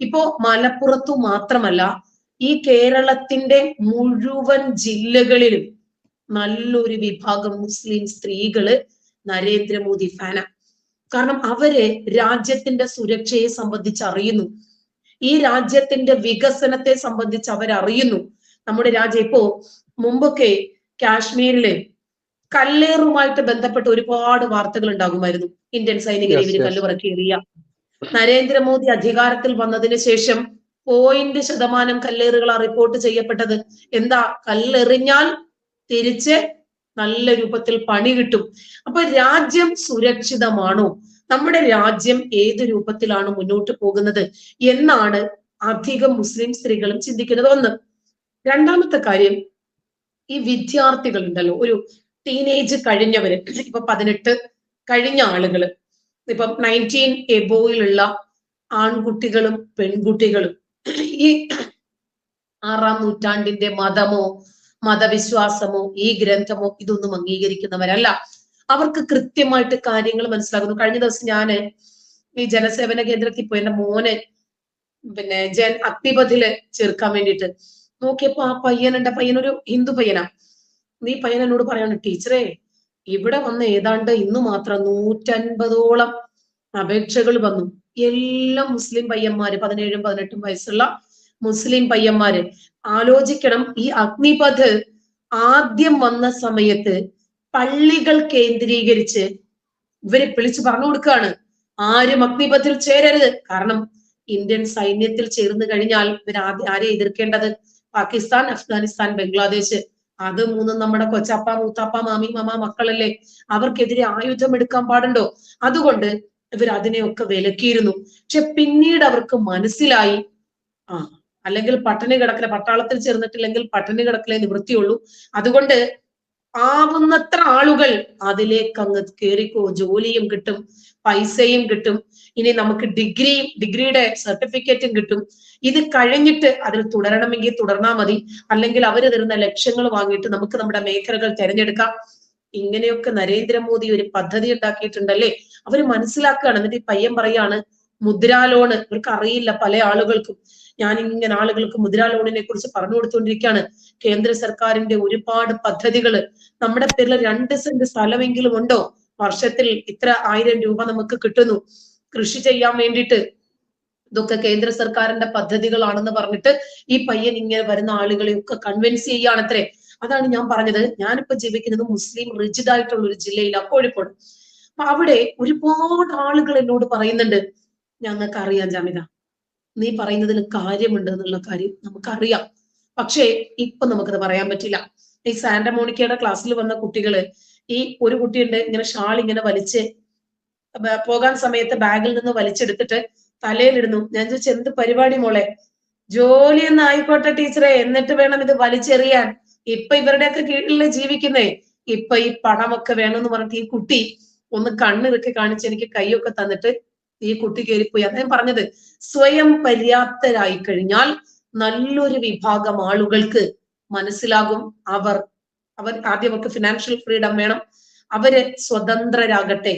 ഇപ്പോ മലപ്പുറത്തു മാത്രമല്ല ഈ കേരളത്തിന്റെ മുഴുവൻ ജില്ലകളിലും നല്ലൊരു വിഭാഗം മുസ്ലിം സ്ത്രീകൾ നരേന്ദ്രമോദി ഫാന. കാരണം അവർ രാജ്യത്തിന്റെ സുരക്ഷയെ സംബന്ധിച്ച് അറിയുന്നു ഈ രാജ്യത്തിന്റെ വികസനത്തെ സംബന്ധിച്ച് അവരറിയുന്നു. നമ്മുടെ രാജ്യം ഇപ്പോ മുമ്പൊക്കെ കാശ്മീരിലെ കല്ലേറുമായിട്ട് ബന്ധപ്പെട്ട് ഒരുപാട് വാർത്തകൾ ഉണ്ടാകുമായിരുന്നു. ഇന്ത്യൻ സൈനികരെ ഇവർ കല്ലുപറക്കി എറിയ. നരേന്ദ്രമോദി അധികാരത്തിൽ വന്നതിന് ശേഷം പോയിന്റ് ശതമാനം കല്ലേറുകളാണ് റിപ്പോർട്ട് ചെയ്യപ്പെട്ടത്. എന്താ? കല്ലെറിഞ്ഞാൽ തിരിച്ച് നല്ല രൂപത്തിൽ പണി കിട്ടും. അപ്പൊ രാജ്യം സുരക്ഷിതമാണോ? നമ്മുടെ രാജ്യം ഏത് രൂപത്തിലാണ് മുന്നോട്ട് പോകുന്നത്? എന്നാണ് അധികം മുസ്ലിം സ്ത്രീകളും ചിന്തിക്കുന്നത്. ഒന്ന് രണ്ടാമത്തെ കാര്യം ഈ വിദ്യാർത്ഥികൾ ഉണ്ടല്ലോ ഒരു ടീനേജ് കഴിഞ്ഞവര് ഇപ്പൊ പതിനെട്ട് കഴിഞ്ഞ ആളുകൾ ഇപ്പം നയന്റീൻ എബോയിലുള്ള ആൺകുട്ടികളും പെൺകുട്ടികളും ഈ ആറാം നൂറ്റാണ്ടിന്റെ മതമോ മതവിശ്വാസമോ ഈ ഗ്രന്ഥമോ ഇതൊന്നും അംഗീകരിക്കുന്നവരല്ല. അവർക്ക് കൃത്യമായിട്ട് കാര്യങ്ങൾ മനസ്സിലാകുന്നു കഴിഞ്ഞ ദിവസം ഞാൻ ഈ ജനസേവന കേന്ദ്രത്തിൽ പോയി എന്റെ മോനെ പിന്നെ ജൻ അഗ്നിപഥിൽ ചേർക്കാൻ വേണ്ടിയിട്ട് നോക്കിയപ്പോ ആ പയ്യനുണ്ട് പയ്യനൊരു ഹിന്ദു പയ്യനാ. നീ പയ്യൻ എന്നോട് പറയാണ് ടീച്ചറേ ഇവിടെ വന്ന് ഏതാണ്ട് ഇന്ന് മാത്രം നൂറ്റൻപതോളം അപേക്ഷകൾ വന്നു. എല്ലാം മുസ്ലിം പയ്യന്മാര് പതിനേഴും പതിനെട്ടും വയസ്സുള്ള മുസ്ലിം പയ്യന്മാര് ആലോചിക്കണം. ഈ അഗ്നിപഥ് ആദ്യം വന്ന സമയത്ത് പള്ളികൾ കേന്ദ്രീകരിച്ച് ഇവരെ വിളിച്ചു പറഞ്ഞു കൊടുക്കുകയാണ്. ആരും അഗ്നിപഥിൽ ചേരരുത്. കാരണം ഇന്ത്യൻ സൈന്യത്തിൽ ചേർന്ന് കഴിഞ്ഞാൽ ഇവർ ആരെ എതിർക്കേണ്ടത്? പാകിസ്ഥാൻ അഫ്ഗാനിസ്ഥാൻ ബംഗ്ലാദേശ്. അത് മൂന്നും നമ്മുടെ കൊച്ചപ്പ മൂത്താപ്പ മാമി മാമ മക്കളല്ലേ? അവർക്കെതിരെ ആയുധം എടുക്കാൻ പാടുണ്ടോ? അതുകൊണ്ട് ഇവർ അതിനെയൊക്കെ വിലക്കിയിരുന്നു. പക്ഷെ പിന്നീട് അവർക്ക് മനസ്സിലായി. ആ അല്ലെങ്കിൽ പട്ടിണി കിടക്കല പട്ടാളത്തിൽ ചേർന്നിട്ടില്ലെങ്കിൽ പട്ടിണി കിടക്കലേ നിവൃത്തിയുള്ളൂ. അതുകൊണ്ട് ആവുന്നത്ര ആളുകൾ അതിലേക്ക് അങ്ങ് കയറിക്കോ ജോലിയും കിട്ടും പൈസയും കിട്ടും. ഇനി നമുക്ക് ഡിഗ്രിയും ഡിഗ്രിയുടെ സർട്ടിഫിക്കറ്റും കിട്ടും. ഇത് കഴിഞ്ഞിട്ട് അതിൽ തുടരണമെങ്കിൽ തുടർന്നാൽ മതി. അല്ലെങ്കിൽ അവർ തരുന്ന ലക്ഷ്യങ്ങൾ വാങ്ങിയിട്ട് നമുക്ക് നമ്മുടെ മേഖലകൾ തിരഞ്ഞെടുക്കാം. ഇങ്ങനെയൊക്കെ നരേന്ദ്രമോദി ഒരു പദ്ധതി ഉണ്ടാക്കിയിട്ടുണ്ടല്ലേ? അവർ മനസ്സിലാക്കുകയാണ്. എന്നിട്ട് ഈ പയ്യൻ പറയാണ് മുദ്രാ ലോണ്. ഇവർക്ക് അറിയില്ല പല ആളുകൾക്കും. ഞാൻ ഇങ്ങനെ ആളുകൾക്ക് മുദ്രാ ലോണിനെ കുറിച്ച് പറഞ്ഞു കൊടുത്തുകൊണ്ടിരിക്കുകയാണ്. കേന്ദ്ര സർക്കാരിന്റെ ഒരുപാട് പദ്ധതികൾ നമ്മുടെ പേരിൽ രണ്ട് സെന്റ് സ്ഥലമെങ്കിലും ഉണ്ടോ? വർഷത്തിൽ ഇത്ര ആയിരം രൂപ നമുക്ക് കിട്ടുന്നു. കൃഷി ചെയ്യാൻ വേണ്ടിയിട്ട് ഇതൊക്കെ കേന്ദ്ര സർക്കാരിന്റെ പദ്ധതികളാണെന്ന് പറഞ്ഞിട്ട് ഈ പയ്യൻ ഇങ്ങനെ വരുന്ന ആളുകളെയൊക്കെ കൺവിൻസ് ചെയ്യുകയാണത്രേ. അതാണ് ഞാൻ പറഞ്ഞത്. ഞാനിപ്പോ ജീവിക്കുന്നത് മുസ്ലിം റിജിഡ് ആയിട്ടുള്ള ഒരു ജില്ലയിലാണ് കോഴിക്കോട് അപ്പൊ അവിടെ ഒരുപാട് ആളുകൾ എന്നോട് പറയുന്നുണ്ട് ഞങ്ങൾക്ക് അറിയാം ജാമിത നീ പറയുന്നതിൽ കാര്യമുണ്ട് എന്നുള്ള കാര്യം നമുക്കറിയാം. പക്ഷേ ഇപ്പൊ നമുക്കത് പറയാൻ പറ്റില്ല. ഈ സാന്റ മോണിക്കയുടെ ക്ലാസ്സിൽ വന്ന കുട്ടികൾ ഈ ഒരു കുട്ടിയുണ്ട് ഇങ്ങനെ ഷാൾ ഇങ്ങനെ വലിച്ച് പോകാൻ സമയത്ത് ബാഗിൽ നിന്ന് വലിച്ചെടുത്തിട്ട് തലയിലിടുന്നു. ഞാൻ ചോദിച്ചു എന്ത് പരിപാടി മോളെ? ജോലി ഒന്ന് ടീച്ചറെ എന്നിട്ട് വേണം ഇത് വലിച്ചെറിയാൻ. ഇപ്പൊ ഇവരുടെയൊക്കെ കീഴിലെ ജീവിക്കുന്നേ? ഇപ്പൊ ഈ പണമൊക്കെ വേണമെന്ന് പറഞ്ഞിട്ട് ഈ കുട്ടി ഒന്ന് കണ്ണിറുക്കി കാണിച്ച് എനിക്ക് കൈയൊക്കെ തന്നിട്ട് ഈ കുട്ടി കയറിപ്പോയി. അദ്ദേഹം പറഞ്ഞത് സ്വയം പര്യാപ്തരായി കഴിഞ്ഞാൽ നല്ലൊരു വിഭാഗം ആളുകൾക്ക് മനസ്സിലാകും. അവർ അവർ ആദ്യം അവർക്ക് ഫിനാൻഷ്യൽ ഫ്രീഡം വേണം. അവർ സ്വതന്ത്രരാകട്ടെ.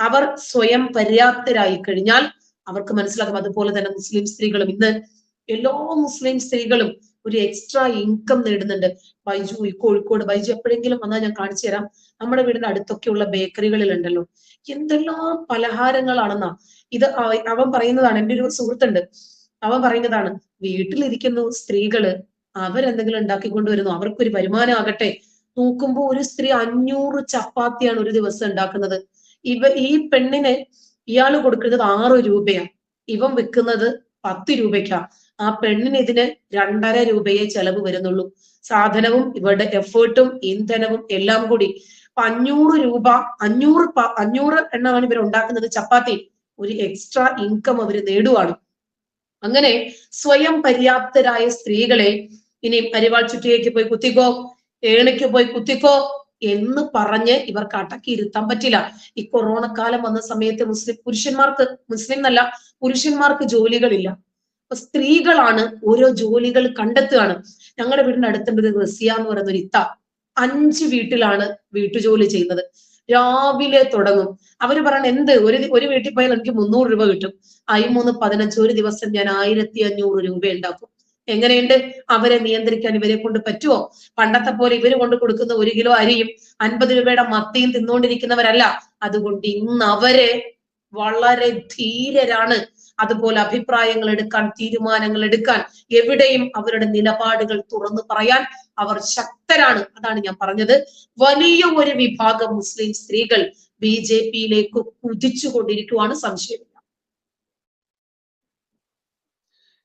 അവർ സ്വയം പര്യാപ്തരായി കഴിഞ്ഞാൽ അവർക്ക് മനസ്സിലാകും. അതുപോലെ തന്നെ മുസ്ലിം സ്ത്രീകളും. ഇന്ന് എല്ലാ മുസ്ലിം സ്ത്രീകളും ഒരു എക്സ്ട്രാ ഇൻകം നേടുന്നുണ്ട്. ബൈജു ഈ കോഴിക്കോട് ബൈജു എപ്പോഴെങ്കിലും വന്നാൽ ഞാൻ കാണിച്ചു തരാം. നമ്മുടെ വീടിന്റെ അടുത്തൊക്കെയുള്ള ബേക്കറികളിൽ ഉണ്ടല്ലോ എന്തെല്ലാം പലഹാരങ്ങളാണെന്നാ. ഇത് അവ- അവൻ പറയുന്നതാണ് എന്റെ ഒരു സുഹൃത്തുണ്ട്. അവൻ പറയുന്നതാണ് വീട്ടിലിരിക്കുന്നു സ്ത്രീകൾ അവരെന്തെങ്കിലും ഉണ്ടാക്കിക്കൊണ്ടുവരുന്നു അവർക്കൊരു വരുമാനം ആകട്ടെ. നോക്കുമ്പോൾ ഒരു സ്ത്രീ അഞ്ഞൂറ് ചപ്പാത്തിയാണ് ഒരു ദിവസം ഉണ്ടാക്കുന്നത്. ഇവ ഈ പെണ്ണിന് ഇയാൾ കൊടുക്കുന്നത് ആറ് രൂപയാ. ഇവൻ വിൽക്കുന്നത് പത്ത് രൂപയ്ക്കാ. ആ പെണ്ണിന് ഇതിന് രണ്ടര രൂപയെ ചെലവ് വരുന്നുള്ളൂ. സാധനവും ഇവരുടെ എഫേർട്ടും ഇന്ധനവും എല്ലാം കൂടി അപ്പൊ അഞ്ഞൂറ് രൂപ അഞ്ഞൂറ് അഞ്ഞൂറ് എണ്ണമാണ് ഇവർ ഉണ്ടാക്കുന്നത് ചപ്പാത്തി. ഒരു എക്സ്ട്രാ ഇൻകം അവർ നേടുവാണ്. അങ്ങനെ സ്വയം പര്യാപ്തരായ സ്ത്രീകളെ ഇനി അരിവാൾ ചുറ്റിയേക്ക് പോയി കുത്തിക്കോ ഏണിക്ക് പോയി കുത്തിക്കോ എന്ന് പറഞ്ഞ് ഇവർക്ക് അടക്കി ഇരുത്താൻ പറ്റില്ല. ഈ കൊറോണ കാലം വന്ന സമയത്ത് മുസ്ലിം പുരുഷന്മാർക്ക് മുസ്ലിം എന്നല്ല പുരുഷന്മാർക്ക് ജോലികളില്ല. സ്ത്രീകളാണ് ഓരോ ജോലികൾ കണ്ടെത്തുകയാണ്. ഞങ്ങളുടെ വീടിന്റെ അടുത്തുണ്ട് റസിയ എന്ന് പറയുന്ന ഒരു ഇത്ത. അഞ്ച് വീട്ടിലാണ് വീട്ടുജോലി ചെയ്യുന്നത്. രാവിലെ തുടങ്ങും. അവർ പറയണ എന്ത്? ഒരു ഒരു വീട്ടിൽ പോയാൽ എനിക്ക് മുന്നൂറ് രൂപ കിട്ടും. അയിമൂന്ന് പതിനഞ്ച് ഒരു ദിവസം ഞാൻ ആയിരത്തി അഞ്ഞൂറ് രൂപ ഉണ്ടാക്കും. എങ്ങനെയുണ്ട്? അവരെ നിയന്ത്രിക്കാൻ ഇവരെ കൊണ്ട് പറ്റുമോ പണ്ടത്തെ പോലെ ഇവർ കൊണ്ട് കൊടുക്കുന്ന ഒരു കിലോ അരിയും അൻപത് രൂപയുടെ മത്തിയും തിന്നുകൊണ്ടിരിക്കുന്നവരല്ല അതുകൊണ്ട് ഇന്ന് അവരെ വളരെ ധീരരാണ്. അതുപോലെ അഭിപ്രായങ്ങൾ എടുക്കാൻ തീരുമാനങ്ങൾ എടുക്കാൻ എവിടെയും അവരുടെ നിലപാടുകൾ തുറന്നു പറയാൻ അവർ ശക്തരാണ്. അതാണ് ഞാൻ പറഞ്ഞത്. വലിയ ഒരു വിഭാഗം മുസ്ലിം സ്ത്രീകൾ ബി ജെ പിയിലേക്ക് കുതിച്ചുകൊണ്ടിരിക്കുവാണ് സംശയം.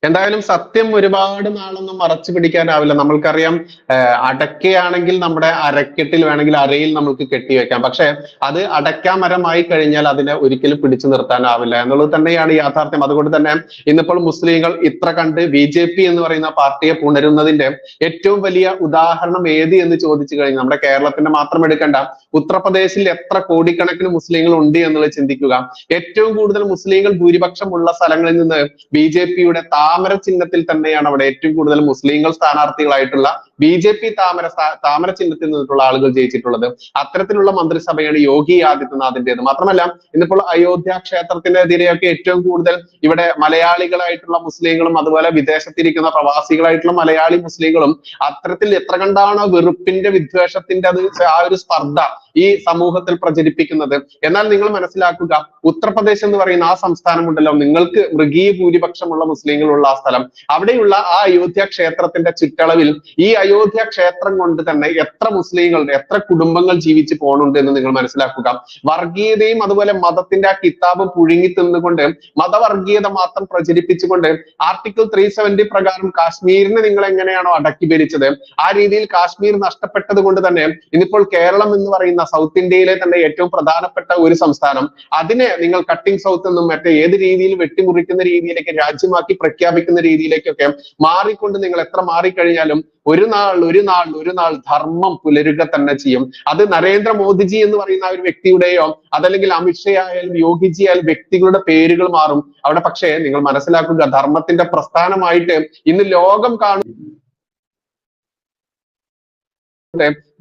എന്തായാലും സത്യം ഒരുപാട് നാളൊന്നും മറച്ചു പിടിക്കാനാവില്ല നമ്മൾക്കറിയാം ആഹ് അടയ്ക്കയാണെങ്കിൽ നമ്മുടെ അരക്കെട്ടിൽ വേണമെങ്കിൽ അരയിൽ നമുക്ക് കെട്ടിവെക്കാം പക്ഷെ അത് അടയ്ക്കാമരമായി കഴിഞ്ഞാൽ അതിനെ ഒരിക്കലും പിടിച്ചു നിർത്താനാവില്ല എന്നുള്ളത് തന്നെയാണ് യാഥാർത്ഥ്യം. അതുകൊണ്ട് തന്നെ ഇന്നിപ്പോൾ മുസ്ലിങ്ങൾ ഇത്ര കണ്ട് ബി ജെ പി എന്ന് പറയുന്ന പാർട്ടിയെ പുണരുന്നതിന്റെ ഏറ്റവും വലിയ ഉദാഹരണം ഏത് എന്ന് ചോദിച്ചു കഴിഞ്ഞാൽ നമ്മുടെ കേരളത്തിന്റെ മാത്രം എടുക്കേണ്ട. ഉത്തർപ്രദേശിൽ എത്ര കോടിക്കണക്കിന് മുസ്ലിങ്ങൾ ഉണ്ട് എന്നുള്ളത് ചിന്തിക്കുക. ഏറ്റവും കൂടുതൽ മുസ്ലിങ്ങൾ ഭൂരിപക്ഷമുള്ള സ്ഥലങ്ങളിൽ നിന്ന് ബി ജെ പിയുടെ താമര ചിഹ്നത്തിൽ തന്നെയാണ് അവിടെ ഏറ്റവും കൂടുതൽ മുസ്ലിങ്ങൾ സ്ഥാനാർത്ഥികളായിട്ടുള്ള ബി ജെ പി താമര താമര ചിഹ്നത്തിൽ നിന്നിട്ടുള്ള ആളുകൾ ജയിച്ചിട്ടുള്ളത് അത്തരത്തിലുള്ള മന്ത്രിസഭയാണ് യോഗി ആദിത്യനാഥിന്റേത്. മാത്രമല്ല ഇന്നിപ്പോൾ അയോധ്യ ക്ഷേത്രത്തിനെതിരെയൊക്കെ ഏറ്റവും കൂടുതൽ ഇവിടെ മലയാളികളായിട്ടുള്ള മുസ്ലിങ്ങളും അതുപോലെ വിദേശത്തിരിക്കുന്ന പ്രവാസികളായിട്ടുള്ള മലയാളി മുസ്ലിങ്ങളും അത്തരത്തിൽ എത്ര കണ്ടാണ് വെറുപ്പിന്റെ വിദ്വേഷത്തിന്റെ അത് ആ ഒരു സ്പർദ്ധ ഈ സമൂഹത്തിൽ പ്രചരിപ്പിക്കുന്നത്. എന്നാൽ നിങ്ങൾ മനസ്സിലാക്കുക ഉത്തർപ്രദേശ് എന്ന് പറയുന്ന ആ സംസ്ഥാനം ഉണ്ടല്ലോ നിങ്ങൾക്ക് മൃഗീയ ഭൂരിപക്ഷമുള്ള മുസ്ലിങ്ങളുള്ള ആ സ്ഥലം. അവിടെയുള്ള ആ അയോധ്യ ക്ഷേത്രത്തിന്റെ ചുറ്റളവിൽ ഈ അയോധ്യ ക്ഷേത്രം കൊണ്ട് തന്നെ എത്ര മുസ്ലിങ്ങൾ എത്ര കുടുംബങ്ങൾ ജീവിച്ച് പോകുന്നുണ്ട് എന്ന് നിങ്ങൾ മനസ്സിലാക്കുക. വർഗീയതയും അതുപോലെ മതത്തിന്റെ ആ കിതാബ് പുഴുങ്ങി തിന്നുകൊണ്ട് മതവർഗീയത മാത്രം പ്രചരിപ്പിച്ചുകൊണ്ട് ആർട്ടിക്കിൾ ത്രീ സെവന്റി പ്രകാരം കാശ്മീരിനെ നിങ്ങൾ എങ്ങനെയാണോ അടക്കി ഭരിച്ചത് ആ രീതിയിൽ കാശ്മീർ നഷ്ടപ്പെട്ടത് കൊണ്ട് തന്നെ ഇന്നിപ്പോൾ കേരളം എന്ന് പറയുന്ന സൗത്ത് ഇന്ത്യയിലെ തന്നെ ഏറ്റവും പ്രധാനപ്പെട്ട ഒരു സംസ്ഥാനം. അതിനെ നിങ്ങൾ കട്ടിംഗ് സൗത്ത് എന്നും മറ്റേ ഏത് രീതിയിൽ വെട്ടിമുറിക്കുന്ന രീതിയിലേക്ക് രാജ്യമാക്കി പ്രഖ്യാപിക്കുന്ന രീതിയിലേക്കൊക്കെ മാറിക്കൊണ്ട് നിങ്ങൾ എത്ര മാറിക്കഴിഞ്ഞാലും ഒരു നാൾ ഒരു നാൾ ഒരു നാൾ ധർമ്മം പുലരുക തന്നെ ചെയ്യും. അത് നരേന്ദ്ര മോദിജി എന്ന് പറയുന്ന ആ ഒരു വ്യക്തിയുടെയോ അതല്ലെങ്കിൽ അമിത്ഷാ ആയാലും യോഗിജി ആയാലും വ്യക്തികളുടെ പേരുകൾ മാറും. അവിടെ പക്ഷേ നിങ്ങൾ മനസ്സിലാക്കുക ധർമ്മത്തിന്റെ പ്രസ്ഥാനമായിട്ട് ഇന്ന് ലോകം കാണും.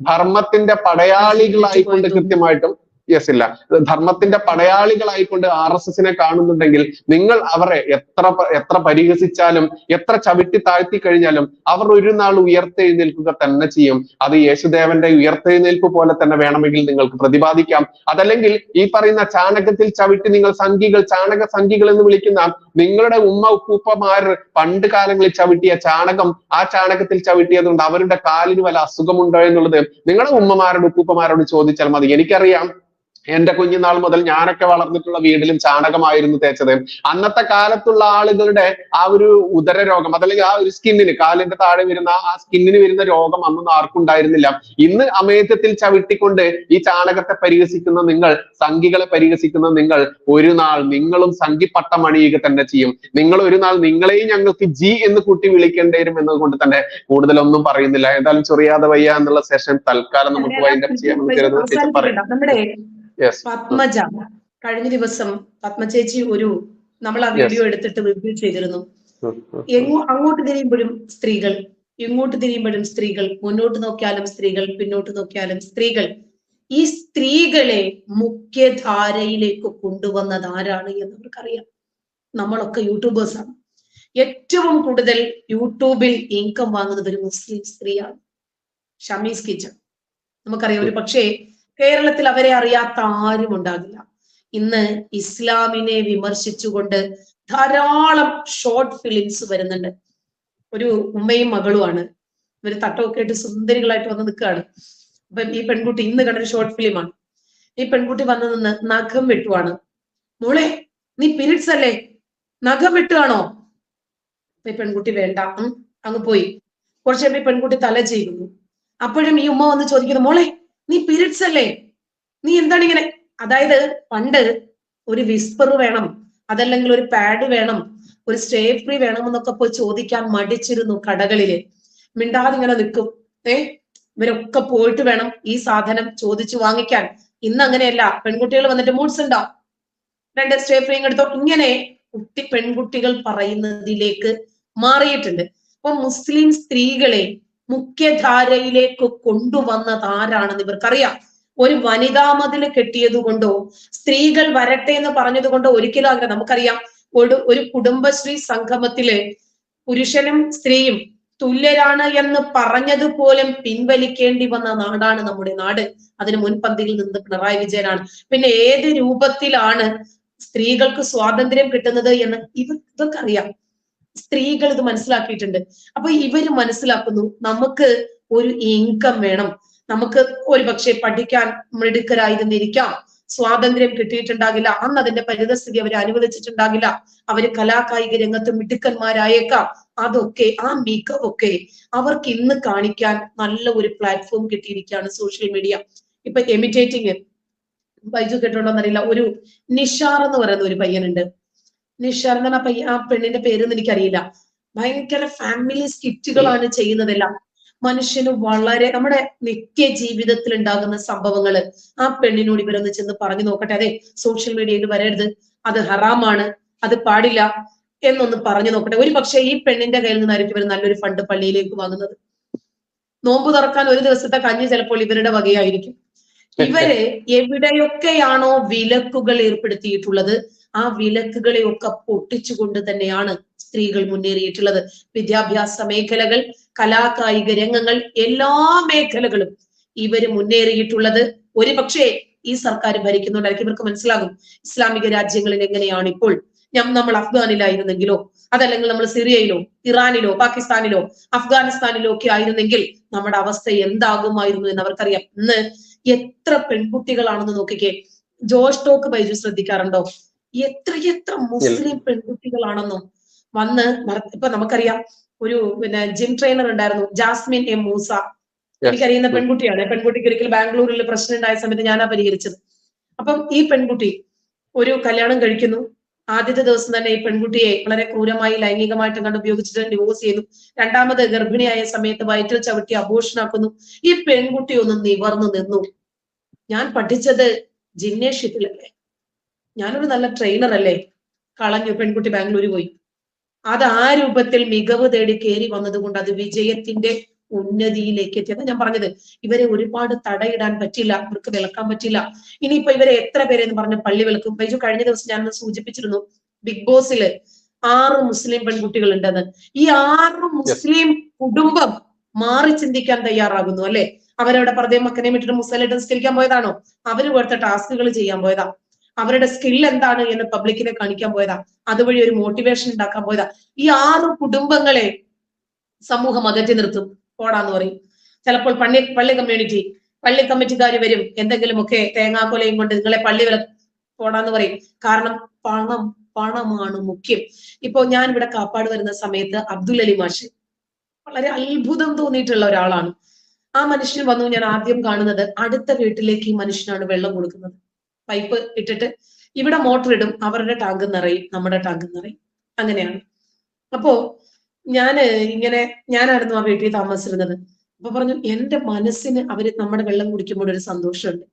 ധർമ്മത്തിന്റെ പടയാളികളായിക്കൊണ്ട് കൃത്യമായിട്ടും യെസ് ഇല്ല. ധർമ്മത്തിന്റെ പടയാളികളായിക്കൊണ്ട് എസ് എസിനെ കാണുന്നുണ്ടെങ്കിൽ നിങ്ങൾ അവരെ എത്ര എത്ര പരിഹസിച്ചാലും എത്ര ചവിട്ടി താഴ്ത്തി കഴിഞ്ഞാലും അവർ ഒരു നാൾ ഉയർത്തെഴുന്നേൽക്കുക തന്നെ ചെയ്യും. അത് യേശുദേവന്റെ ഉയർത്തെഴുന്നേൽപ്പ് പോലെ തന്നെ വേണമെങ്കിൽ നിങ്ങൾക്ക് പ്രതിപാദിക്കാം. അതല്ലെങ്കിൽ ഈ പറയുന്ന ചാണകത്തിൽ ചവിട്ടി നിങ്ങൾ സംഖികൾ ചാണക സംഖികൾ എന്ന് വിളിക്കുന്ന നിങ്ങളുടെ ഉമ്മ ഉപ്പൂപ്പമാർ പണ്ട് കാലങ്ങളിൽ ചവിട്ടിയ ചാണകം ആ ചാണകത്തിൽ ചവിട്ടിയതുകൊണ്ട് അവരുടെ കാലിന് വല്ല അസുഖമുണ്ടോ എന്നുള്ളത് നിങ്ങളുടെ ഉമ്മമാരോട് ഉപ്പൂപ്പമാരോട് ചോദിച്ചാൽ മതി. എനിക്കറിയാം. എന്റെ കുഞ്ഞുനാൾ മുതൽ ഞാനൊക്കെ വളർന്നിട്ടുള്ള വീട്ടിലും ചാണകമായിരുന്നു തേച്ചത്. അന്നത്തെ കാലത്തുള്ള ആളുകളുടെ ആ ഒരു ഉദര രോഗം അതല്ലെങ്കിൽ ആ ഒരു സ്കിന്നിന് കാലിന്റെ താഴെ വരുന്ന ആ സ്കിന്നിന് വരുന്ന രോഗം അന്നൊന്നും ആർക്കും ഉണ്ടായിരുന്നില്ല. ഇന്ന് അമേദ്യത്തിൽ ചവിട്ടിക്കൊണ്ട് ഈ ചാണകത്തെ പരിഹസിക്കുന്ന നിങ്ങൾ സംഘികളെ പരിഹസിക്കുന്ന നിങ്ങൾ ഒരു നാൾ നിങ്ങളും സംഘിപ്പട്ടം അണിയുക തന്നെ ചെയ്യും. നിങ്ങൾ ഒരു നാൾ നിങ്ങളെയും ഞങ്ങൾക്ക് ജി എന്ന് കൂട്ടി വിളിക്കേണ്ടി വരും എന്നതുകൊണ്ട് തന്നെ കൂടുതലൊന്നും പറയുന്നില്ല. എന്തായാലും ചൊറിയാതെ വയ്യ എന്നുള്ള സെഷൻ തൽക്കാലം നമുക്ക് വൈൻഡപ്പ് ചെയ്യാൻ ടീച്ചർ പറയും. നമ്മുടെ യെസ് പത്മജ കഴിഞ്ഞ ദിവസം പത്മചേച്ചി ഒരു നമ്മൾ ആ വീഡിയോ എടുത്തിട്ട് റിവ്യൂ ചെയ്തിരുന്നു. എങ്ങോ അങ്ങോട്ട് തിരിയുമ്പോഴും സ്ത്രീകൾ ഇങ്ങോട്ട് തിരിയുമ്പോഴും സ്ത്രീകൾ മുന്നോട്ട് നോക്കിയാലും സ്ത്രീകൾ പിന്നോട്ട് നോക്കിയാലും സ്ത്രീകൾ. ഈ സ്ത്രീകളെ മുഖ്യധാരയിലേക്ക് കൊണ്ടുവന്നത് ആരാണ് എന്ന് അവർക്കറിയാം നമ്മളൊക്കെ യൂട്യൂബേഴ്സാണ് ഏറ്റവും കൂടുതൽ യൂട്യൂബിൽ ഇൻകം വാങ്ങുന്നത് ഒരു മുസ്ലിം സ്ത്രീയാണ്. ഷമീസ് കിച്ചൺ. നമുക്കറിയാം ഒരു പക്ഷേ കേരളത്തിൽ അവരെ അറിയാത്ത ആരും ഉണ്ടാകില്ല. ഇന്ന് ഇസ്ലാമിനെ വിമർശിച്ചുകൊണ്ട് ധാരാളം ഷോർട്ട് ഫിലിംസ് വരുന്നുണ്ട്. ഒരു ഉമ്മയും മകളുമാണ് ഇവർ തട്ടമൊക്കെ ആയിട്ട് സുന്ദരികളായിട്ട് വന്ന് നിൽക്കുകയാണ്. അപ്പൊ ഈ പെൺകുട്ടി ഇന്ന് കണ്ടൊരു ഷോർട്ട് ഫിലിമാണ് ഈ പെൺകുട്ടി വന്ന് നിന്ന് നഖം വെട്ടുവാണ്. മോളെ നീ പീരീഡ്സ് അല്ലേ? നഖം വെട്ടുകയാണോ? ഈ പെൺകുട്ടി വേണ്ട. അങ്ങ് പോയി. കുറച്ച് കഴിയുമ്പോൾ ഈ പെൺകുട്ടി തല ചെയ്യുന്നു അപ്പോഴും ഈ ഉമ്മ വന്ന് ചോദിക്കുന്നു മോളെ നീ പിരിറ്റ്സ് അല്ലേ? നീ എന്താണ് ഇങ്ങനെ? അതായത് പണ്ട് ഒരു വിസ്പർ വേണം അതല്ലെങ്കിൽ ഒരു പാഡ് വേണം ഒരു സ്റ്റേ ഫ്രീ വേണം എന്നൊക്കെ പോയി ചോദിക്കാൻ മടിച്ചിരുന്നു കടകളിൽ. മിണ്ടാതെ ഇങ്ങനെ നിൽക്കും. ഏ? ഇവരൊക്കെ പോയിട്ട് വേണം ഈ സാധനം ചോദിച്ചു വാങ്ങിക്കാൻ. ഇന്ന് അങ്ങനെയല്ല. പെൺകുട്ടികൾ വന്നിട്ട് മൂഡ്സ് ഉണ്ടോ? രണ്ട് സ്റ്റേ എടുത്തോ. ഇങ്ങനെ കുട്ടി പെൺകുട്ടികൾ പറയുന്നതിലേക്ക് മാറിയിട്ടുണ്ട്. അപ്പൊ മുസ്ലിം സ്ത്രീകളെ മുഖ്യധാരയിലേക്ക് കൊണ്ടുവന്നത് ആരാണെന്ന് ഇവർക്കറിയാം. ഒരു വനിതാ മതിൽ കെട്ടിയത് കൊണ്ടോ സ്ത്രീകൾ വരട്ടെ എന്ന് പറഞ്ഞത് കൊണ്ടോ ഒരിക്കലും അങ്ങനെ നമുക്കറിയാം. ഒരു ഒരു കുടുംബശ്രീ സംഗമത്തിൽ പുരുഷനും സ്ത്രീയും തുല്യരാണ് എന്ന് പറഞ്ഞത് പോലും പിൻവലിക്കേണ്ടി വന്ന നാടാണ് നമ്മുടെ നാട്. അതിന് മുൻപന്തിയിൽ നിന്ന് പിണറായി വിജയനാണ്. പിന്നെ ഏത് രൂപത്തിലാണ് സ്ത്രീകൾക്ക് സ്വാതന്ത്ര്യം കിട്ടുന്നത് എന്ന് ഇവ ഇതൊക്കെ അറിയാം സ്ത്രീകൾ ഇത് മനസ്സിലാക്കിയിട്ടുണ്ട്. അപ്പൊ ഇവർ മനസ്സിലാക്കുന്നു നമുക്ക് ഒരു ഇൻകം വേണം. നമുക്ക് ഒരു പക്ഷെ പഠിക്കാൻ മിടുക്കരായിരുന്നിരിക്കാം. സ്വാതന്ത്ര്യം കിട്ടിയിട്ടുണ്ടാകില്ല. അന്ന് അതിന്റെ പരിതസ്ഥിതി അവർ അനുവദിച്ചിട്ടുണ്ടാകില്ല. അവർ കലാകായിക രംഗത്ത് മിടുക്കന്മാരായേക്കാം. അതൊക്കെ ആ മികവൊക്കെ അവർക്ക് ഇന്ന് കാണിക്കാൻ നല്ല ഒരു പ്ലാറ്റ്ഫോം കിട്ടിയിരിക്കുകയാണ് സോഷ്യൽ മീഡിയ ഇപ്പൊ എമിറ്റേറ്റിംഗ് ബൈജു കേട്ടോണ്ടോന്നറിയില്ല ഒരു നിഷാർ എന്ന് പറയുന്ന ഒരു പയ്യനുണ്ട്. നിഷാർ എന്ന് പറഞ്ഞ ആ പയ്യ ആ പെണ്ണിന്റെ പേരൊന്നും എനിക്കറിയില്ല. ഭയങ്കര ഫാമിലി സ്കിറ്റുകളാണ് ചെയ്യുന്നതെല്ലാം. മനുഷ്യന് വളരെ നമ്മുടെ നിത്യ ജീവിതത്തിൽ ഉണ്ടാകുന്ന സംഭവങ്ങൾ ആ പെണ്ണിനോട് ഇവരൊന്ന് ചെന്ന് പറഞ്ഞു നോക്കട്ടെ. അതെ സോഷ്യൽ മീഡിയയിൽ വരരുത്. അത് ഹറാമാണ്. അത് പാടില്ല എന്നൊന്ന് പറഞ്ഞു നോക്കട്ടെ. ഒരു പക്ഷേ ഈ പെണ്ണിന്റെ കയ്യിൽ നിന്നായിരിക്കും ഇവർ നല്ലൊരു ഫണ്ട് പള്ളിയിലേക്ക് വാങ്ങുന്നത്. നോമ്പ് തുറക്കാൻ ഒരു ദിവസത്തെ കഞ്ഞി ചിലപ്പോൾ ഇവരുടെ വകയായിരിക്കും. ഇവർ എവിടെയൊക്കെയാണോ വിലക്കുകൾ ഏർപ്പെടുത്തിയിട്ടുള്ളത് ആ വിലക്കുകളെയൊക്കെ പൊട്ടിച്ചുകൊണ്ട് തന്നെയാണ് സ്ത്രീകൾ മുന്നേറിയിട്ടുള്ളത്. വിദ്യാഭ്യാസ മേഖലകൾ കലാകായിക രംഗങ്ങൾ എല്ലാ മേഖലകളും ഇവർ മുന്നേറിയിട്ടുള്ളത്. ഒരു പക്ഷേ ഈ സർക്കാർ ഭരിക്കുന്നുണ്ടായിരിക്കും ഇവർക്ക് മനസ്സിലാകും. ഇസ്ലാമിക രാജ്യങ്ങളിൽ എങ്ങനെയാണ് ഇപ്പോൾ ഞാൻ നമ്മൾ അഫ്ഗാനിലായിരുന്നെങ്കിലോ അതല്ലെങ്കിൽ നമ്മൾ സിറിയയിലോ ഇറാനിലോ പാകിസ്ഥാനിലോ അഫ്ഗാനിസ്ഥാനിലോ ഒക്കെ ആയിരുന്നെങ്കിൽ നമ്മുടെ അവസ്ഥ എന്താകുമായിരുന്നു എന്ന് അവർക്കറിയാം. ഇന്ന് എത്ര പെൺകുട്ടികളാണെന്ന് നോക്കിക്കേ. ജോഷ് ടോക്ക് ബൈജു ശ്രദ്ധിക്കാറുണ്ടോ? എത്ര എത്ര മുസ്ലിം പെൺകുട്ടികളാണെന്നും വന്ന് ഇപ്പൊ നമുക്കറിയാം ഒരു പിന്നെ ജിം ട്രെയിനർ ഉണ്ടായിരുന്നു ജാസ്മിൻ എം മൂസ. എനിക്കറിയുന്ന പെൺകുട്ടിയാണ്. പെൺകുട്ടിക്ക് ഒരിക്കൽ ബാംഗ്ലൂരിൽ പ്രശ്നം ഉണ്ടായ സമയത്ത് ഞാനാ പരിഹരിച്ചത്. അപ്പം ഈ പെൺകുട്ടി ഒരു കല്യാണം കഴിക്കുന്നു. ആദ്യത്തെ ദിവസം തന്നെ ഈ പെൺകുട്ടിയെ വളരെ ക്രൂരമായി ലൈംഗികമായിട്ട് കണ്ട് ഉപയോഗിച്ചിട്ട് ഡിവോഴ്സ് ചെയ്യുന്നു. രണ്ടാമത് ഗർഭിണിയായ സമയത്ത് വയറ്റിൽ ചവിട്ടി അബോഷനാക്കുന്നു ഈ പെൺകുട്ടി ഒന്ന് നിവർന്നു നിന്നു. ഞാൻ പഠിച്ചത് ജിംനേഷ്യത്തിലല്ലേ. ഞാനൊരു നല്ല ട്രെയിനർ അല്ലേ. കളഞ്ഞു പെൺകുട്ടി ബാംഗ്ലൂർ പോയി. അത് ആ രൂപത്തിൽ മികവ് തേടി കയറി വന്നത് കൊണ്ട് അത് വിജയത്തിന്റെ ഉന്നതിയിലേക്ക് എത്തിയത് ഞാൻ പറഞ്ഞത്. ഇവരെ ഒരുപാട് തടയിടാൻ പറ്റില്ല ഇവർക്ക് വിളക്കാൻ പറ്റില്ല. ഇനിയിപ്പോ ഇവരെ എത്ര പേരെ എന്ന് പറഞ്ഞ പള്ളി വിളക്കും. ബൈജു കഴിഞ്ഞ ദിവസം ഞാനൊന്ന് സൂചിപ്പിച്ചിരുന്നു ബിഗ് ബോസിൽ ആറ് മുസ്ലിം പെൺകുട്ടികൾ ഉണ്ടെന്ന് ഈ ആറ് മുസ്ലിം കുടുംബം മാറി ചിന്തിക്കാൻ തയ്യാറാകുന്നു അല്ലെ? അവരവിടെ പർദ്ദയും മക്കനെയും ഇട്ടിട്ട് മുസലിട്ട് നിസ്കരിക്കാൻ പോയതാണോ? അവർ പോലത്തെ ടാസ്കുകൾ ചെയ്യാൻ പോയതാ. അവരുടെ സ്കിൽ എന്താണ് എന്ന് പബ്ലിക്കിനെ കാണിക്കാൻ പോയതാ. അതുവഴി ഒരു മോട്ടിവേഷൻ ഉണ്ടാക്കാൻ പോയതാ. ഈ ആറ് കുടുംബങ്ങളെ സമൂഹം അകറ്റി നിർത്തും. പോടാന്ന് പറയും. ചിലപ്പോൾ പള്ളി പള്ളി കമ്മ്യൂണിറ്റി പള്ളി കമ്മിറ്റിക്കാർ വരും. എന്തെങ്കിലുമൊക്കെ തേങ്ങാക്കൊലയും കൊണ്ട് നിങ്ങളെ പള്ളി വില പോടാന്ന് പറയും. കാരണം പണം പണമാണ് മുഖ്യം. ഇപ്പോ ഞാൻ ഇവിടെ കാപ്പാട് വരുന്ന സമയത്ത് അബ്ദുൽ അലി മാഷ് വളരെ അത്ഭുതം തോന്നിയിട്ടുള്ള ഒരാളാണ്. ആ മനുഷ്യൻ വന്നു ഞാൻ ആദ്യം കാണുന്നത് അടുത്ത വീട്ടിലേക്ക് ഈ മനുഷ്യനാണ് വെള്ളം കൊടുക്കുന്നത്. പൈപ്പ് ഇട്ടിട്ട് ഇവിടെ മോട്ടർ ഇടും അവരുടെ ടാങ്ക് നിറയും നമ്മുടെ ടാങ്ക് നിറയും. അങ്ങനെയാണ്. അപ്പോ ഞാൻ ഇങ്ങനെ ഞാനായിരുന്നു ആ വീട്ടിൽ താമസിച്ചിരുന്നത്. അപ്പൊ പറഞ്ഞു എന്റെ മനസ്സിന് അവർ നമ്മുടെ വെള്ളം കുടിക്കുമ്പോൾ ഒരു സന്തോഷമുണ്ട്.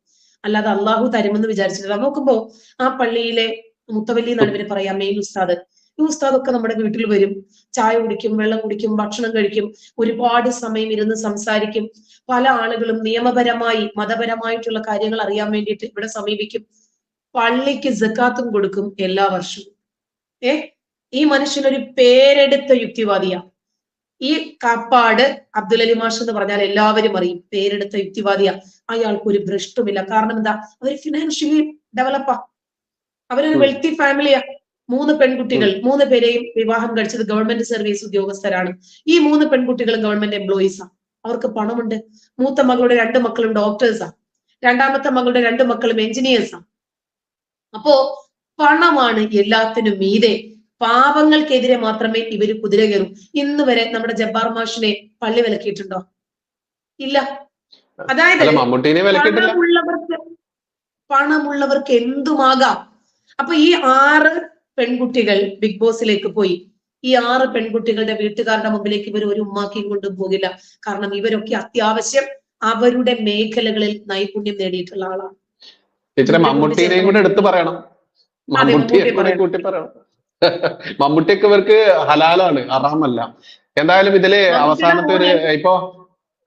അല്ലാതെ അള്ളാഹു തരുമെന്ന് വിചാരിച്ചിട്ടില്ല. നോക്കുമ്പോ ആ പള്ളിയിലെ മുത്തവല്ലി നടുവിന് പറയാം മെയിൻ ഉസ്താദ് ഈ ഉസ്താദൊക്കെ നമ്മുടെ വീട്ടിൽ വരും. ചായ കുടിക്കും വെള്ളം കുടിക്കും ഭക്ഷണം കഴിക്കും ഒരുപാട് സമയം ഇരുന്ന് സംസാരിക്കും. പല ആളുകളും നിയമപരമായി മതപരമായിട്ടുള്ള കാര്യങ്ങൾ അറിയാൻ വേണ്ടിയിട്ട് ഇവിടെ സമീപിക്കും. പള്ളിക്ക് ജക്കാത്തും കൊടുക്കും എല്ലാ വർഷവും. ഏ? ഈ മനുഷ്യനൊരു പേരെടുത്ത യുക്തിവാദിയാ. ഈ കാപ്പാട് അബ്ദുൽ അലി മാഷ് എന്ന് പറഞ്ഞാൽ എല്ലാവരും അറിയും. പേരെടുത്ത യുക്തിവാദിയാ. അയാൾക്ക് ഒരു ഭ്രഷ്ടുമില്ല. കാരണം എന്താ? അവർ ഫിനാൻഷ്യലി ഡെവലപ്പാ അവരൊരു വെൽത്തി ഫാമിലിയാ മൂന്ന് പെൺകുട്ടികൾ മൂന്ന് പേരെയും വിവാഹം കഴിച്ചത് ഗവൺമെന്റ് സർവീസ് ഉദ്യോഗസ്ഥരാണ്. ഈ മൂന്ന് പെൺകുട്ടികളും ഗവൺമെന്റ് എംപ്ലോയീസാ അവർക്ക് പണമുണ്ട്. മൂത്ത മകളുടെ രണ്ട് മക്കളും ഡോക്ടേഴ്സാ രണ്ടാമത്തെ മകളുടെ രണ്ട് മക്കളും എഞ്ചിനീയേഴ്സാ അപ്പോ പണമാണ് എല്ലാത്തിനും മീതെ. പാവങ്ങൾക്കെതിരെ മാത്രമേ ഇവർ കുതിര കയറും. ഇന്ന് വരെ നമ്മുടെ ജബ്ബാർ മാഷിനെ പള്ളി വിലക്കിയിട്ടുണ്ടോ? ഇല്ല. അതായത് പണമുള്ളവർക്ക് പണമുള്ളവർക്ക് എന്തുമാകാം? അപ്പൊ ഈ ആറ് പെൺകുട്ടികൾ ബിഗ് ബോസിലേക്ക് പോയി. ഈ ആറ് പെൺകുട്ടികളുടെ വീട്ടുകാരുടെ മുമ്പിലേക്ക് ഇവർ ഒരു ഉമ്മാക്കിയും കൊണ്ടും പോകില്ല. കാരണം ഇവരൊക്കെ അത്യാവശ്യം അവരുടെ മേഖലകളിൽ നൈപുണ്യം നേടിയിട്ടുള്ള ആളാണ്. ടീച്ചറെ മമ്മൂട്ടിനെയും കൂടെ എടുത്തു പറയണം. മമ്മൂട്ടിയെ. കൂട്ടി മമ്മൂട്ടിയൊക്കെ ഇവർക്ക് ഹലാലാണ് അറാമല്ല എന്തായാലും ഇതിലെ അവസാനത്തെ ഒരു ഇപ്പോ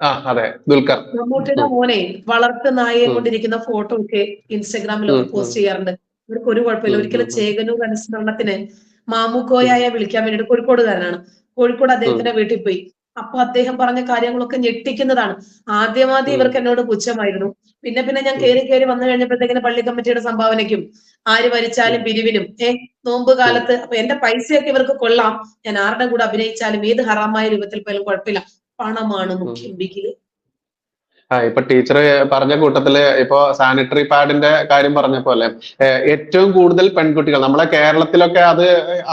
ആ അതെ ദുൽഖർ. മമ്മൂട്ടിയുടെ മോനെ വളർത്ത് നായയെ കൊണ്ടിരിക്കുന്ന ഫോട്ടോ ഒക്കെ ഇൻസ്റ്റഗ്രാമിൽ. പോസ്റ്റ് ചെയ്യാറുണ്ട്. ഇവർക്ക് ഒരു കുഴപ്പമില്ല. ഒരിക്കലും. ചേകനൂർ അനുസ്മരണത്തിന് മാമുക്കോയായ വിളിക്കാൻ വേണ്ടിയിട്ട് കോഴിക്കോടുകാരനാണ്. കോഴിക്കോട് അദ്ദേഹത്തിന്റെ വീട്ടിൽ പോയി. അപ്പൊ അദ്ദേഹം പറഞ്ഞ കാര്യങ്ങളൊക്കെ ഞെട്ടിക്കുന്നതാണ്. ആദ്യമാദ്യം ഇവർക്ക് എന്നോട് പുച്ഛമായിരുന്നു. പിന്നെ പിന്നെ ഞാൻ കയറി കയറി വന്നു കഴിഞ്ഞപ്പോഴത്തേക്കിന് പള്ളി കമ്മിറ്റിയുടെ സംഭാവനയ്ക്കും ആര് വരിച്ചാലും പിരിവിനും ഏ നോമ്പ് കാലത്ത് അപ്പൊ എന്റെ പൈസയൊക്കെ ഇവർക്ക് കൊള്ളാം. ഞാൻ ആരുടെ കൂടെ അഭിനയിച്ചാലും ഏത് ഹറാമായ രൂപത്തിൽ പോയാലും കുഴപ്പമില്ല. പണമാണ് മുഖ്യം ബിഗിൽ ഇപ്പൊ ടീച്ചർ പറഞ്ഞ കൂട്ടത്തിൽ ഇപ്പൊ സാനിറ്ററി പാഡിന്റെ കാര്യം പറഞ്ഞ പോലെ ഏറ്റവും കൂടുതൽ പെൺകുട്ടികൾ നമ്മളെ കേരളത്തിലൊക്കെ അത്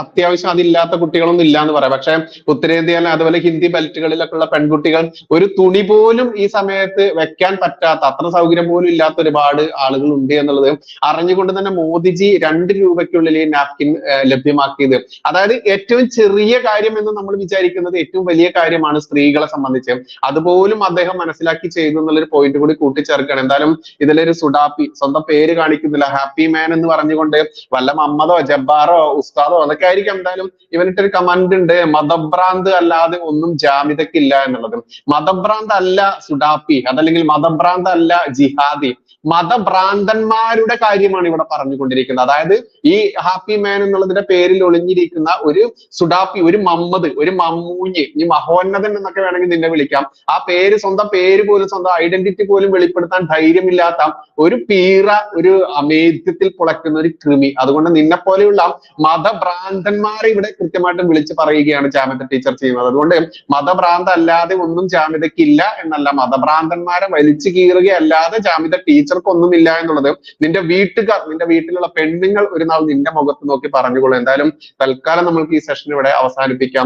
അത്യാവശ്യം അതില്ലാത്ത കുട്ടികളൊന്നും ഇല്ല എന്ന് പറയാം. പക്ഷെ ഉത്തരേന്ത്യയിലെ അതുപോലെ ഹിന്ദി ബെൽറ്റുകളിലൊക്കെ ഉള്ള പെൺകുട്ടികൾ ഒരു തുണി പോലും ഈ സമയത്ത് വെക്കാൻ പറ്റാത്ത അത്ര സൗകര്യം പോലും ഇല്ലാത്ത ഒരുപാട് ആളുകൾ ഉണ്ട് എന്നുള്ളത് അറിഞ്ഞുകൊണ്ട് തന്നെ മോദിജി രണ്ട് രൂപയ്ക്കുള്ളിൽ ഈ നാപ്കിൻ ലഭ്യമാക്കിയത്. അതായത് ഏറ്റവും ചെറിയ കാര്യം എന്ന് നമ്മൾ വിചാരിക്കുന്നത് ഏറ്റവും വലിയ കാര്യമാണ് സ്ത്രീകളെ സംബന്ധിച്ച്. അതുപോലും അദ്ദേഹം മനസ്സിലാക്കി ചെയ്തു എന്നുള്ളൊരു പോയിന്റ് കൂടി കൂട്ടിച്ചേർക്കുകയാണ്. എന്തായാലും ഇതിലൊരു സുഡാപ്പി സ്വന്തം പേര് കാണിക്കുന്നില്ല. ഹാപ്പി മാൻ എന്ന് പറഞ്ഞുകൊണ്ട് വല്ല മമ്മദോ ജബ്ബാറോ ഉസ്താദോ അതൊക്കെ ആയിരിക്കും. എന്തായാലും ഇവനിട്ടൊരു കമന്റ് ഉണ്ട്. മതഭ്രാന്ത് അല്ലാതെ ഒന്നും ജാമിതക്കില്ല എന്നുള്ളത്. മതഭ്രാന്ത് അല്ല സുഡാപ്പി അതല്ലെങ്കിൽ മതഭ്രാന്ത് അല്ല ജിഹാദി. മതഭ്രാന്തന്മാരുടെ കാര്യമാണ് ഇവിടെ പറഞ്ഞുകൊണ്ടിരിക്കുന്നത്. അതായത് ഈ ഹാപ്പി മാൻ എന്നുള്ളതിന്റെ പേരിൽ ഒളിഞ്ഞിരിക്കുന്ന ഒരു സുഡാപ്പി ഒരു മമ്മദ് ഒരു മമ്മൂഞ്ഞ് ഈ മഹോന്നതൻ എന്നൊക്കെ വേണമെങ്കിൽ നിന്നെ വിളിക്കാം. ആ പേര് സ്വന്തം പേര് പോലും സ്വന്തം ഐഡന്റിറ്റി പോലും വെളിപ്പെടുത്താൻ ധൈര്യമില്ലാത്ത ഒരു പീറ ഒരു അമേദ്യത്തിൽ പുളയ്ക്കുന്ന ഒരു കൃമി. അതുകൊണ്ട് നിന്നെ പോലെയുള്ള മതഭ്രാന്തന്മാരെ ഇവിടെ കൃത്യമായിട്ടും വിളിച്ച് പറയുകയാണ് ജാമ്യത ടീച്ചർ ചെയ്യുന്നത്. അതുകൊണ്ട് മതഭ്രാന്ത് അല്ലാതെ ഒന്നും ജാമ്യതയ്ക്കില്ല എന്നല്ല. മതഭ്രാന്തന്മാരെ വലിച്ചു കീറുകയല്ലാതെ ജാമ്യത ടീച്ചർക്ക് ഒന്നുമില്ല എന്നുള്ളത് നിന്റെ വീട്ടുകാർ നിന്റെ വീട്ടിലുള്ള പെണ്ണുങ്ങൾ ഒരു നാൾ നിന്റെ മുഖത്ത് നോക്കി പറഞ്ഞുകൊള്ളു. എന്തായാലും തൽക്കാലം നമ്മൾക്ക് ഈ സെഷൻ ഇവിടെ അവസാനിപ്പിക്കാം.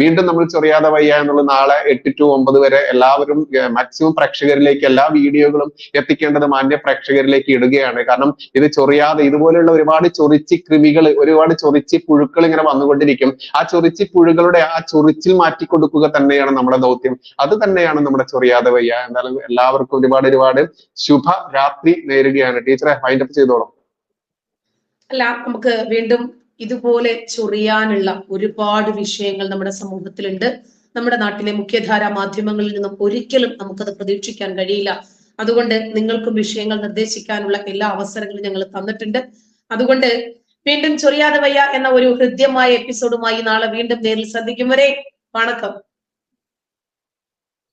വീണ്ടും നമ്മൾ ചൊറിയാതെ വയ്യ എന്നുള്ളത് നാളെ എട്ട് ടു ഒമ്പത് വരെ എല്ലാവരും മാക്സിമം പ്രേക്ഷകരിലേക്ക് എല്ലാ വീഡിയോകളും എത്തിക്കേണ്ടത് മാന്യ പ്രേക്ഷകരിലേക്ക് ഇടുകയാണ്. കാരണം ഇത് ചൊറിയാതെ ഇതുപോലെയുള്ള ഒരുപാട് ചൊറിച്ചി കൃമികൾ ഒരുപാട് ചൊറിച്ചി പുഴുക്കൾ ഇങ്ങനെ വന്നുകൊണ്ടിരിക്കും. ആ ചൊറിച്ചി പുഴുകളുടെ ആ ചൊറിച്ചിൽ മാറ്റി കൊടുക്കുക തന്നെയാണ് നമ്മുടെ ദൗത്യം. അത് തന്നെയാണ് നമ്മുടെ ചൊറിയാതെ വയ്യ. എന്തായാലും എല്ലാവർക്കും ഒരുപാട് ഒരുപാട് ശുഭ രാത്രി നേരുകയാണ്. ടീച്ചറെ വൈൻഡപ്പ് ചെയ്തോളാം. അല്ല നമുക്ക് വീണ്ടും ഇതുപോലെ ചൊറിയാനുള്ള ഒരുപാട് വിഷയങ്ങൾ നമ്മുടെ സമൂഹത്തിലുണ്ട്. നമ്മുടെ നാട്ടിലെ മുഖ്യധാരാ മാധ്യമങ്ങളിൽ നിന്നും ഒരിക്കലും നമുക്കത് പ്രതീക്ഷിക്കാൻ കഴിയില്ല. അതുകൊണ്ട് നിങ്ങൾക്കും വിഷയങ്ങൾ നിർദ്ദേശിക്കാനുള്ള എല്ലാ അവസരങ്ങളും ഞങ്ങൾ തന്നിട്ടുണ്ട്. അതുകൊണ്ട് വീണ്ടും ചൊറിയാതെ വയ്യ എന്ന ഒരു ഹൃദ്യമായ എപ്പിസോഡുമായി നാളെ വീണ്ടും നേരിൽ ശ്രദ്ധിക്കും വരെ. വണക്കം.